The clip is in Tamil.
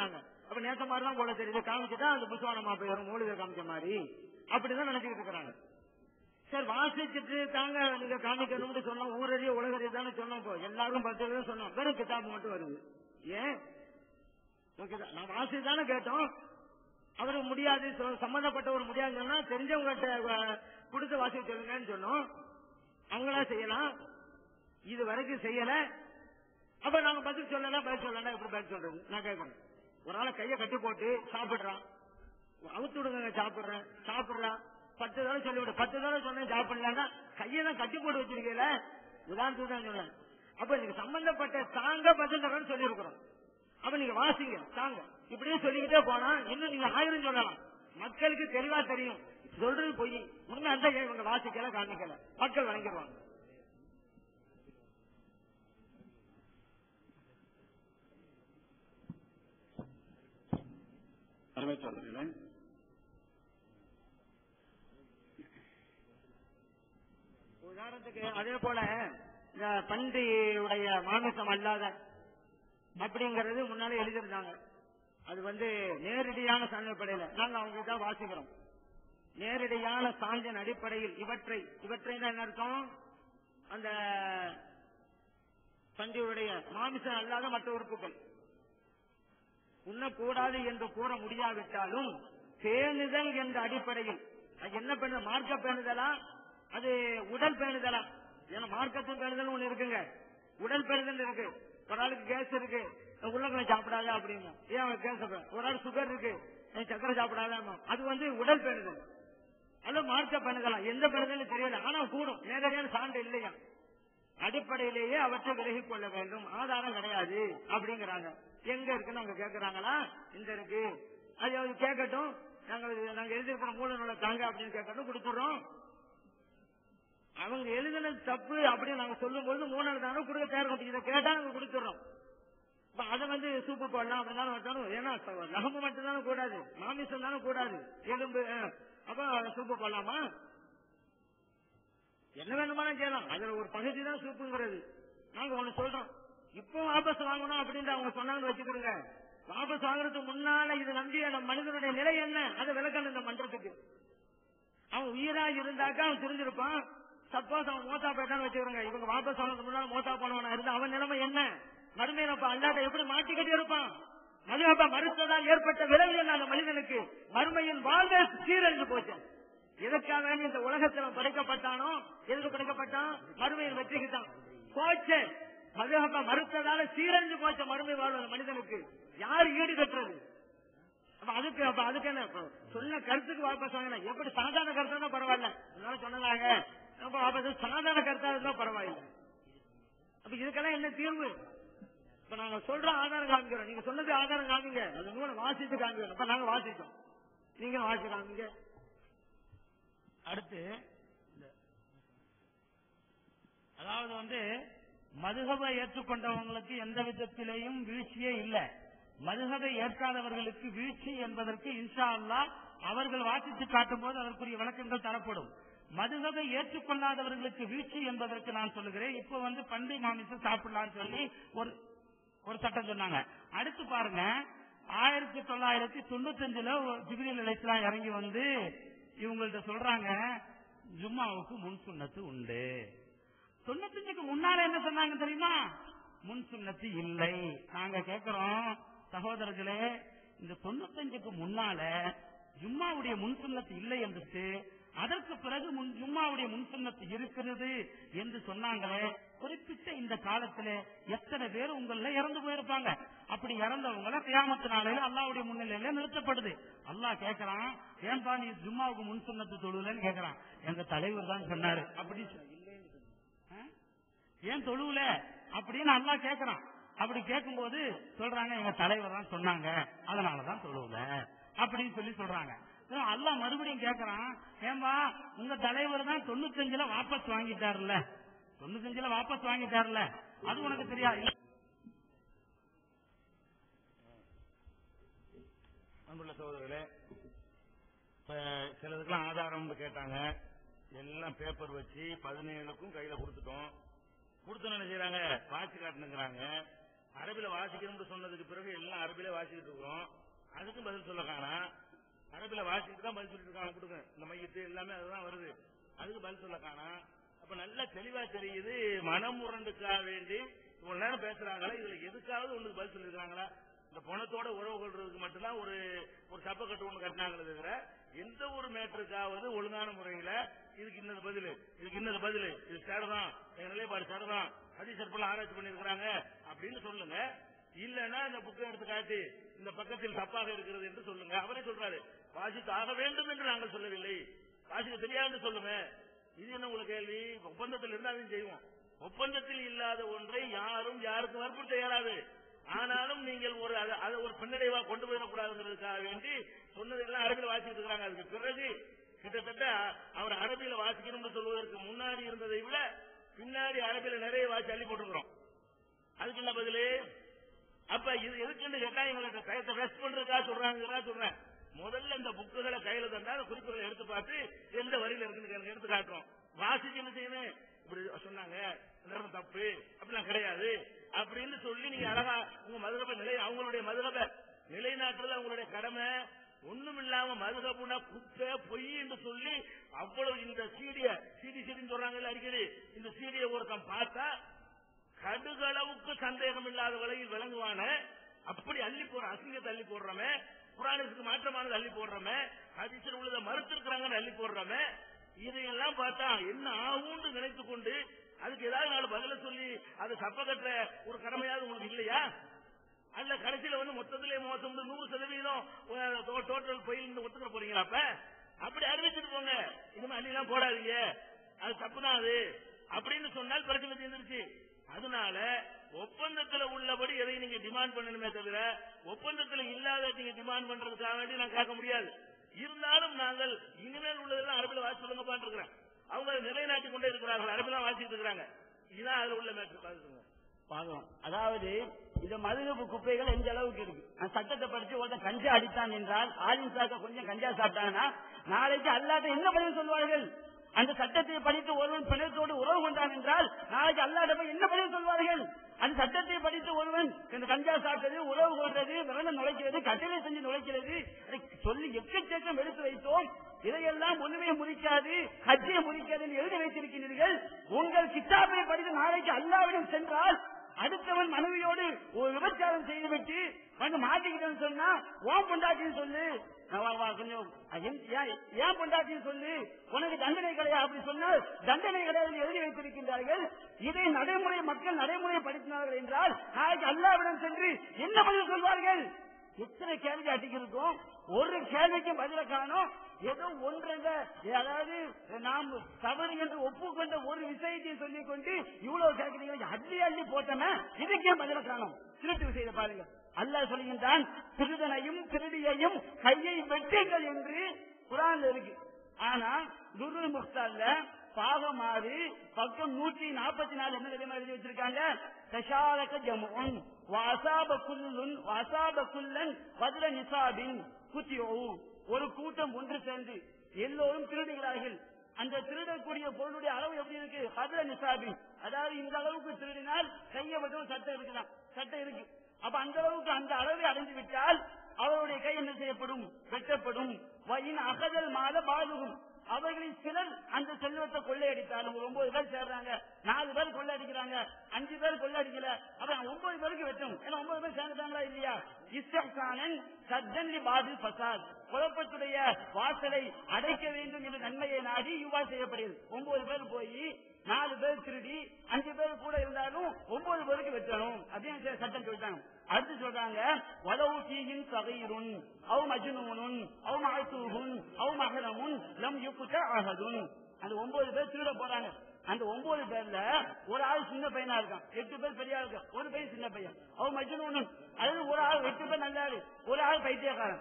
இருக்கிறாங்க அப்ப நேத்த மாதிரி தான் போல தெரியுது. காமிச்சுட்டா அந்த புஸ்வானமா போயிடும் மூலிகை காமிச்ச மாதிரி. அப்படிதான் நினைச்சுக்கிட்டு இருக்கிறாங்க. சார் வாசிச்சுட்டு தாங்க நீங்க காமிக்கணும்னு சொன்னோம் ஊரறிய உலகறிய தானே சொன்னோம் இப்போ எல்லாரும் பத்து சொன்னோம் வெறும் கிதாப் மட்டும் வருது. ஏன்? ஓகே நான் வாசி தானே கேட்டோம். அவரு முடியாது. சொ- சம்பந்தப்பட்டவர் முடியாதுன்னா தெரிஞ்சவங்ககிட்ட கொடுத்து வாசிக்க சொல்லுங்கன்னு சொன்னோம். அவங்களா செய்யலாம். இது வரைக்கும் செய்யல. அப்ப நாங்க பதில் சொல்லல பதில் சொல்லல எப்படி பதில் சொல்றது? நான் கேட்கணும் ஒரு ஆளை கைய கட்டி போட்டு சாப்பிடுறான். அவுத்து விடுங்க சாப்பிடுறேன். சாப்பிடுறான். பத்து தடவை சொல்லிவிடு. பத்து தடவை சொன்னேன் சாப்பிடலன்னா கையை தான் கட்டி போட்டு வச்சிருக்கீல? உதாரணத்துக்கு தான் சொன்னேன். அப்ப நீங்க சம்பந்தப்பட்ட தாங்க பதில் தரேன்னு சொல்லியிருக்கிறோம். அப்ப நீங்க வாசிங்க தாங்க. இப்படியே சொல்லிக்கிட்டே போனா இன்னும் நீங்க ஆயிரம் சொல்லலாம். மக்களுக்கு தெளிவா தெரியும். சொல்றது பொய். உண்மை அந்த இவங்க வாசிக்கல காணிக்கல மக்கள் வழங்கிடுவாங்க அருமை உதாரணத்துக்கு அதே போல இந்த பண்டிகையுடைய மாமிசம் அல்லாத அப்படிங்கறது முன்னாலே எழுதியிருந்தாங்க. அது வந்து நேரடியான சான்றப்படையில நாங்க அவங்க தான் வாசிக்கிறோம். நேரடியான சான்றின் அடிப்படையில் இவற்றை இவற்றை என்ன அர்த்தம்? அந்த பன்றியுடைய மாமிசம் அல்லாத மற்ற உறுப்புகள். கூடாது என்று கூற முடியாவிட்டாலும் பேணுதல் என்ற அடிப்படையில். அது என்ன பேணுதல்? மார்க்க பேணுதலா? அது உடல் பேணுதலா? ஏன்னா மார்க்கத்தும் பேணுதல் ஒண்ணு இருக்குங்க. உடல் பேணுதல் இருக்கு. ஒரு ஆளுக்கு கேஸ் இருக்கு. உருளைக்கிழங்கு சாப்பிடாத அப்படின்னு. ஏன் கேஸ் ஒரு ஆள் சுகர் இருக்கு. சக்கரை சாப்பிடாத அது வந்து உடல் பேணுதல். அது மார்க்க பேணுதலா? எந்த பேணுதல் தெரியல. ஆனா கூடும். நேரடியான சான்று இல்லையா? அடிப்படையிலேயே அவற்றை விலகிக் கொள்ள வேண்டும். ஆதாரம் கிடையாது. அப்படிங்கிறாங்க. எங்க இருக்குன்னு அவங்க கேக்குறாங்களா? இந்த இருக்கு. அது கேட்கட்டும் நாங்க நாங்க எழுதியிருக்கிற மூல நூலை தாங்க அப்படின்னு கேட்கட்டும் கொடுத்துடுறோம். அவங்க எழுதினது தப்பு அப்படின்னு நாங்க சொல்லும் பொழுது மூணாவது தானே கொடுக்க தயார் இதை கேட்டா நாங்க கொடுத்துடுறோம். அதை வந்து சூப்பு போடலாம் அப்படின்னாலும் வச்சாலும் ஏன்னா நகம்பு மட்டும் தானே கூடாது மாமிசம் தானே கூடாது எலும்பு அப்ப சூப்பு போடலாமா? என்ன வேணுமானா செய்யலாம் அதுல ஒரு பகுதி தான் சூப்புங்கிறது நாங்க ஒண்ணு சொல்றோம். இப்போ வாபஸ் வாங்கணும் அப்படின்னு அவங்க சொன்னாங்கன்னு வச்சுக்கிறோங்க வாபஸ் வாங்குறதுக்கு முன்னால இது நம்பி அந்த மனிதனுடைய நிலை என்ன? அதை விளக்கணும் இந்த மன்றத்துக்கு அவன் உயிரா இருந்தாக்கா அவன் தெரிஞ்சிருப்பான். சப்போஸ் அவன் மோத்தா போயிட்டான்னு வச்சுக்கிறோங்க இவங்க வாபஸ் வாங்குறதுக்கு முன்னால மோத்தா போனவனா இருந்தா அவன் நிலைமை என்ன? மறுமையில அப்ப அல்லாட்ட எப்படி மாட்டிக்கிட்டு இருப்பான்? மதுஹப மறுத்ததால் ஏற்பட்ட விளைவு என்ன அந்த மனிதனுக்கு? மறுமையின் வாழ்வே சீரழிஞ்சு போச்சு. எதற்காக வேண்டி இந்த உலகத்தில் படைக்கப்பட்டானோ? எதுக்கு படைக்கப்பட்டான்? மறுமையின் வெற்றிக்கு தான் போச்சு. மதுஹப மறுத்ததால சீரழிஞ்சு போச்ச மருமை வாழ்வு அந்த மனிதனுக்கு. யார் ஈடு கட்டுறது? அப்ப அதுக்கு அப்ப அதுக்கு என்ன சொன்ன கருத்துக்கு வாபஸ் வாங்கினா எப்படி சாதாரண கருத்தா இருந்தா பரவாயில்ல. அதனால சொன்னதாங்க அப்ப வாபஸ் சாதாரண கருத்தா இருந்தா பரவாயில்ல. அப்ப இதுக்கெல்லாம் என்ன தீர்வு? இப்ப நாங்க சொல்ற ஆதாரம் காமிக்கிறோம். நீங்க சொன்னது ஆதாரம் காமிங்க. அது மூலம் வாசித்து காமிக்கிறோம். இப்ப நாங்க வாசித்தோம். நீங்க வாசி காமிங்க. அடுத்து அதாவது வந்து மதுகபை ஏற்றுக்கொண்டவங்களுக்கு எந்த விதத்திலேயும் வீழ்ச்சியே இல்லை. மதுகபை ஏற்காதவர்களுக்கு வீழ்ச்சி என்பதற்கு இன்ஷா அல்லா அவர்கள் வாசித்து காட்டும் போது அதற்குரிய விளக்கங்கள் தரப்படும். மதுகபை ஏற்றுக்கொள்ளாதவர்களுக்கு வீழ்ச்சி என்பதற்கு நான் சொல்லுகிறேன். இப்ப வந்து பண்டை மாமிசம் சாப்பிடலாம்னு சொல்லி ஒரு ஒரு சட்டம் சொன்னாங்க. அடுத்து பாருங்க. ஆயிரத்தி தொள்ளாயிரத்தி தொண்ணூத்தி அஞ்சுல ஜிபிரில் நிலையத்திலாம் இறங்கி வந்து இவங்கள்ட்ட சொல்றாங்க ஜும்மாவுக்கு முன் சுண்ணத்து உண்டு. தொண்ணூத்தஞ்சுக்கு முன்னால என்ன சொன்னாங்க தெரியுமா? முன் சுண்ணத்து இல்லை. நாங்க கேட்கிறோம் சகோதரர்களே இந்த தொண்ணூத்தஞ்சுக்கு முன்னால ஜும்மாவுடைய முன் சுண்ணத்து இல்லை என்று அதற்கு பிறகு முன் ஜும்மாவுடைய முன் சுண்ணத்து இருக்கிறது என்று சொன்னாங்களே குறிப்பிட்ட இந்த காலத்துல எத்தனை பேர் உங்கள இறந்து போயிருப்பாங்க. அப்படி இறந்தவங்கள கியாமத்து நாளையில அல்லாவுடைய முன்னிலையில நிறுத்தப்படுது. அல்லாஹ் கேட்கறான் ஏன்பா நீ ஜும்மாவுக்கு முன் சுண்ணத்து தொழுலன்னு கேட்கறான் எங்க தலைவர் தான் சொன்னாரு. அப்படி ஏன் தொழுவுல? அப்படின்னு அல்லா கேக்குறான். அப்படி கேட்கும்போது சொல்றாங்க எங்க தலைவர் தான் சொன்னாங்க. அதனாலதான் தொழுவுல. அப்படின்னு சொல்லி சொல்றாங்க. அல்லா மறுபடியும் கேக்குறான் ஏம்பா உங்க தலைவர் தான் தொண்ணூத்தஞ்சுல வாபஸ் வாங்கிட்டாருல. தொண்ணூத்தஞ்சுல வாபஸ் வாங்கிட்டாருல. அது உனக்கு தெரியாது அன்புள்ள சகோதரர்களே சிலதுக்கெல்லாம் ஆதாரம் கேட்டாங்க. எல்லாம் பேப்பர் வச்சு பதினேழுக்கும் கையில கொடுத்துட்டோம். கொடுத்தோன்னு என்ன செய்யறாங்க வாட்சி காட்டணுங்கிறாங்க அரபில வாசிக்கணும்னு சொன்னதுக்கு பிறகு எல்லாம் அரபில வாசிக்கிட்டு இருக்கிறோம். அதுக்கும் பதில் சொல்ல காணாம் அரபில வாசிக்கிட்டு தான் பதில் சொல்லிட்டு இருக்காங்க கொடுங்க இந்த மையத்து எல்லாமே அதுதான் வருது. அதுக்கு பதில் சொல்ல காணாம் அப்ப நல்லா தெளிவா தெரியுது மனமுரண்டுக்காக வேண்டி இவ்வளவு நேரம் பேசுறாங்களா? இதுல எதுக்காவது ஒண்ணுக்கு பதில் சொல்லிருக்காங்களா? இந்த பணத்தோட உறவு கொள்றதுக்கு மட்டும்தான் ஒரு ஒரு சப்பக்கட்டு ஒண்ணு கட்டினாங்களே தவிர எந்த ஒரு மேட்டருக்காவது ஒழுங்கான முறையில இதுக்கு இன்னது பதில் இதுக்கு இன்னது பதில் இது சேரதான் எங்க நிலைப்பாடு சேரதான் ஹதீசற்பெல்லாம் ஆராய்ச்சி பண்ணிருக்கிறாங்க அப்படின்னு சொல்லுங்க. இல்லன்னா இந்த புக்கை எடுத்து காட்டி இந்த பக்கத்தில் தப்பாக இருக்கிறது என்று சொல்லுங்க. அவரே சொல்றாரு வாசித்து ஆக வேண்டும் என்று நாங்கள் சொல்லவில்லை. வாசிக்க தெரியாது சொல்லுங்க இது என்ன உங்களுக்கு கேள்வி? ஒப்பந்தத்தில் இருந்தாலும் அதையும் செய்வோம். ஒப்பந்தத்தில் இல்லாத ஒன்றை யாரும் யாருக்கும் வற்புறுத்த இயலாது. ஆனாலும் நீங்கள் ஒரு அதை அதை ஒரு பின்னடைவா கொண்டு போயிடக்கூடாதுங்கிறதுக்காக வேண்டி சொன்னதெல்லாம் அரபியில் வாசிட்டு இருக்கிறாங்க அதுக்கு பிறகு கிட்டத்தட்ட அவர் அரபியில வாசிக்கணும்னு சொல்வதற்கு முன்னாடி இருந்ததை விட பின்னாடி அரபியில நிறைய வாசி அள்ளி போட்டுக்கிறோம் அதுக்கு என்ன பதிலு? அப்ப இது எதுக்குன்னு கேட்டா எங்களுக்கு டயத்தை வேஸ்ட் பண்றதுக்காக சொல்றாங்க சொல்றேன். முதல்ல இந்த புக்குகளை கையில தந்தா அந்த குறிப்புகளை எடுத்து பார்த்து எந்த வரியில இருக்குன்னு எடுத்து காட்டுறோம். வாசிச்சு என்ன செய்யணும் இப்படி சொன்னாங்க. தப்பு. அப்படிலாம் கிடையாது. அப்படின்னு சொல்லி நீங்க அழகா உங்க மதுரப நிலை அவங்களுடைய மதுரப நிலைநாட்டுறது அவங்களுடைய கடமை. ஒண்ணும் இல்லாம மதுகப்புனா குப்பை பொய் என்று சொல்லி அவ்வளவு இந்த சீடிய சீடி சீடின்னு சொல்றாங்கல்ல அடிக்கடி இந்த சீடிய ஒருத்தன் பார்த்தா கடுகளவுக்கு சந்தேகம் இல்லாத விலையில் விளங்குவான. அப்படி அள்ளி போற அசிங்கத்தை அள்ளி போடுறமே. குரானுக்கு மாற்றமானது அள்ளி போடுறமே. ஹதீஸில் உள்ளதை மறுத்திருக்கிறாங்கன்னு அள்ளி போடுறமே. இதையெல்லாம் பார்த்தா என்ன ஆகும்னு நினைத்துக் கொண்டு அதுக்கு ஏதாவது நாலு பதில சொல்லி அது சப்ப கட்டுற ஒரு கடமையாவது உங்களுக்கு இல்லையா? அல்ல கடைசியில வந்து மொத்தத்திலே மோசம் வந்து நூறு சதவீதம் டோட்டல் பயில் ஒத்துக்கிற போறீங்களா அப்ப? அப்படி அறிவிச்சுட்டு போங்க. இனிமே அள்ளிலாம் போடாதீங்க. அது தப்புதான் அது. அப்படின்னு சொன்னால் பிரச்சனை தீர்ந்துருச்சு. அதனால ஒப்பந்தத்துல உள்ளபடி எதை நீங்க டிமாண்ட் பண்ணணுமே தவிர ஒப்பந்தத்துல இல்லாத நீங்க டிமாண்ட் பண்றதுக்காக வேண்டி நான் கேட்க முடியாது. இருந்தாலும் நாங்கள் இனிமேல் உள்ளதெல்லாம் அரபில் வாசி சொல்லுங்க பாத்துருக்கிறேன் அவங்க அதை நிலைநாட்டி கொண்டே இருக்கிறார்கள். அரபிலாம் வாசிட்டு இருக்கிறாங்க. இதுதான் அதுல உள்ள மேட்ரு பார்க்கலாம் அதாவது இந்த மதுரப்பு குப்பைகள் எந்த அளவுக்கு இருக்கு? அந்த சட்டத்தை படிச்சு ஒருத்தன் கஞ்சா அடித்தான் என்றால் ஆலிம் சாக்க கொஞ்சம் கஞ்சா சாப்பிட்டாங்கன்னா நாளைக்கு அல்லாட்ட என்ன பதில் சொல்வார்கள்? அந்த சட்டத்தை படித்து ஒருவன் பிணத்தோடு உறவு கொண்டான் என்றால் நாளைக்கு அல்லாட்ட போய் என்ன பதில் சொல்வார்கள்? அந்த சட்டத்தை படித்து ஒருவன் இந்த கஞ்சா சாப்பிட்டது உறவு கொண்டது விரதம் நுழைக்கிறது கட்டளை செஞ்சு நுழைக்கிறது சொல்லி எக்கச்சக்கம் எடுத்து வைத்தோம். இதையெல்லாம் ஒண்ணுமே முடிக்காது ஹஜ்ஜியை முடிக்காது என்று எழுதி வைத்திருக்கிறீர்கள். உங்கள் கிட்டாபை படித்து நாளைக்கு அல்லாவிடம் சென்றால் அடுத்தவன் மனைவியோடு ஒரு விபச்சாரம் செய்துவிட்டு வந்து மாட்டிக்கிட்டேன்னு சொன்னா ஓம் பொண்டாட்டின்னு சொல்லு. கொஞ்சம் ஏன் ஏன் பொண்டாட்டின்னு சொல்லு? உனக்கு தண்டனை கிடையாது அப்படி சொன்னால் தண்டனை கிடையாது எழுதி வைத்திருக்கின்றார்கள். இதை நடைமுறை மக்கள் நடைமுறைப்படுத்தினார்கள் என்றால் நாளைக்கு அல்லாவிடம் சென்று என்ன பதில் சொல்வார்கள்? எத்தனை கேள்வி அடிக்கிறோம் ஒரு கேள்விக்கு பதில காணும் ஏதோ ஒன்றங்க. அதாவது நாம் தவறு என்று ஒப்புக்கொண்ட ஒரு விஷயத்தை சொல்லிக் கொண்டு இவ்வளவு கேட்கிறீங்க அள்ளி அள்ளி போட்டோமே இதுக்கே பதில காணும். திருட்டு விஷயத்தை பாருங்க. அல்ல சொல்கின்றான் திருடனையும் திருடியையும் கையை வெட்டுங்கள் என்று குரான்ல இருக்கு. ஆனா துரு முக்தால்ல பாகமாறு பக்கம் நூற்றி நாற்பத்தி நாலு என்ன தெரியுமா எழுதி வச்சிருக்காங்க? தஷாரக ஜமுன் வாசாப குல்லுன் வாசாப குல்லன் பதில நிசாபின். ஒரு கூட்டம் ஒன்று சேர்ந்து எல்லோரும் திருடுகிறார்கள். அந்த திருடக்கூடிய பொருளுடைய அளவு எப்படி இருக்கு? பதில நிசாபி. அதாவது இந்த அளவுக்கு திருடினால் கையை மட்டும் சட்டை இருக்கலாம் சட்டை இருக்கு. அப்ப அந்த அளவுக்கு அந்த அளவை அடைந்து விட்டால் அவருடைய கை என்ன செய்யப்படும்? வெட்டப்படும். வயின் அகதல் மாத பாதுகும். அவர்களில் சிலர் அந்த செல்வத்தை கொள்ளையடித்தாலும் ஒன்பது பேர் சேர்றாங்க. நாலு பேர் கொள்ளையடிக்கிறாங்க அஞ்சு பேர் கொள்ளையடிக்கல அப்புறம் ஒன்பது பேருக்கு வெட்டும் ஏன்னா ஒன்பது பேர் சேர்ந்துட்டாங்களா இல்லையா? இஸ்தானன் சத்தன்லி பாது பசாத் குழப்பத்துடைய வாசலை அடைக்க வேண்டும் என்ற நன்மையை நாடி இவ்வாறு செய்யப்படுகிறது. ஒன்பது பேர் போய் நாலு பேர் திருடி அஞ்சு பேர் கூட இருந்தாலும் ஒன்பது பேருக்கு வெட்டணும். அப்படின்னு சட்டம் சொல்லிட்டாங்க. அடுத்து சொல்றாங்க வலவு சீயின் சகையுன் அவ் மஜ்னூனுன் அவ் மகத்தூகுன் அவ் மகரமுன் லம் யுக்குட்ட அகதுன் அந்த ஒன்பது பேர் திருட போறாங்க. அந்த ஒன்பது பேர்ல ஒரு ஆள் சின்ன பையனா இருக்கான். எட்டு பேர் பெரிய இருக்கான். ஒரு பையன் சின்ன பையன். அவன் ஒண்ணு அதாவது ஒரு ஆள் எட்டு பேர் நல்லாரு ஒரு ஆள் பைத்தியக்காரன்.